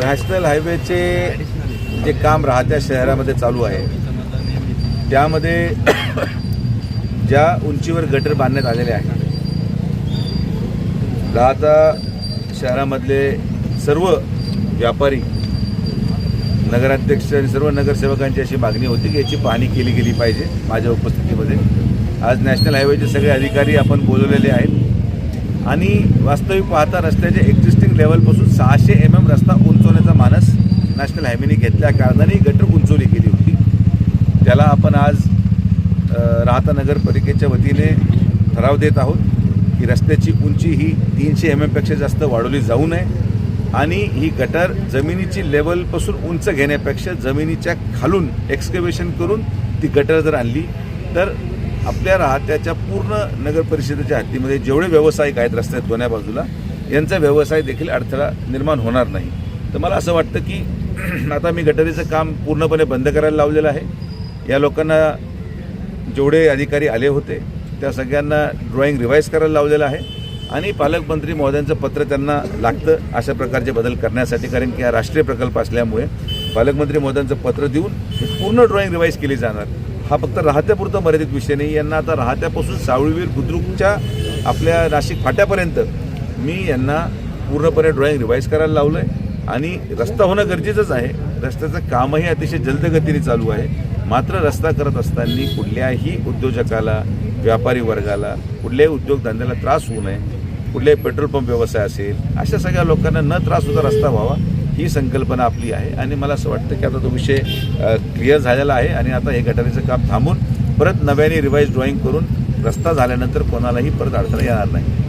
National हायवेचे जे काम राहत्या शहरामध्ये चालू आहे त्यामध्ये ज्या उंचीवर गटर बांधण्यात आलेले आहे राहता शहरामधले सर्व व्यापारी नगराध्यक्ष आणि सर्व नगरसेवकांची अशी मागणी होती की याची पाहणी केली गेली पाहिजे माझ्या उपस्थितीमध्ये. आज नॅशनल हायवेचे सगळे अधिकारी आपण बोलवलेले आहेत. आणि वास्तविक पाहता रस्त्याच्या एक्झिस्टिंग लेवलपासून सहाशे एम एम रस्ता उंचवण्याचा नॅशनल हायवेने घेतल्या कारणाने ही गटर उंचवली गेली होती. त्याला आपण आज राहता नगरपालिकेच्या वतीने ठराव देत आहोत की रस्त्याची उंची ही तीनशे एम एमपेक्षा जास्त वाढवली जाऊ नये आणि ही गटर जमिनीची लेवलपासून उंच घेण्यापेक्षा जमिनीच्या खालून एक्सकवेशन करून ती गटर जर आणली तर आपल्या राहत्याच्या पूर्ण नगर परिषदेच्या हद्दीमध्ये जेवढे व्यावसायिक आहेत रस्त्यात दोन्ही बाजूला यांचा व्यवसाय देखील अडथळा निर्माण होणार नाही. तर मला असं वाटतं की आता मी गटरीचं काम पूर्णपणे बंद करायला लावलेलं आहे. या लोकांना जेवढे अधिकारी आले होते त्या सगळ्यांना ड्रॉइंग रिवाईज करायला लावलेलं आहे. आणि पालकमंत्री महोदयांचं पत्र त्यांना लागतं अशा प्रकारचे बदल करण्यासाठी कारण की हा राष्ट्रीय प्रकल्प असल्यामुळे पालकमंत्री महोदयांचं पत्र देऊन पूर्ण ड्रॉइंग रिवाईज केली जाणार. हा फक्त राहत्यापुरता मर्यादित विषय नाही. यांना आता राहत्यापासून सावळीवीर बुद्रुकच्या आपल्या नाशिक फाट्यापर्यंत मी यांना पूर्णपणे ड्रॉइंग रिवाईज करायला लावलं आहे आणि रस्ता होणं गरजेचंच आहे. रस्त्याचं कामही अतिशय जलदगतीने चालू आहे. मात्र रस्ता करत असताना कुठल्याही उद्योजकाला व्यापारी वर्गाला कुठल्याही उद्योगधंद्याला त्रास होऊ नये. कुठल्याही पेट्रोल पंप व्यवसाय असेल अशा सगळ्या लोकांना न त्रास होता रस्ता व्हावा ही संकल्पना आपली आहे. आणि मला असं वाटतं की आता तो विषय क्लिअर झालेला आहे आणि आता हे गटारीचं काम थांबून परत नव्याने रिवाईज ड्रॉइंग करून रस्ता झाल्यानंतर कोणालाही परत अडथळा येणार नाही.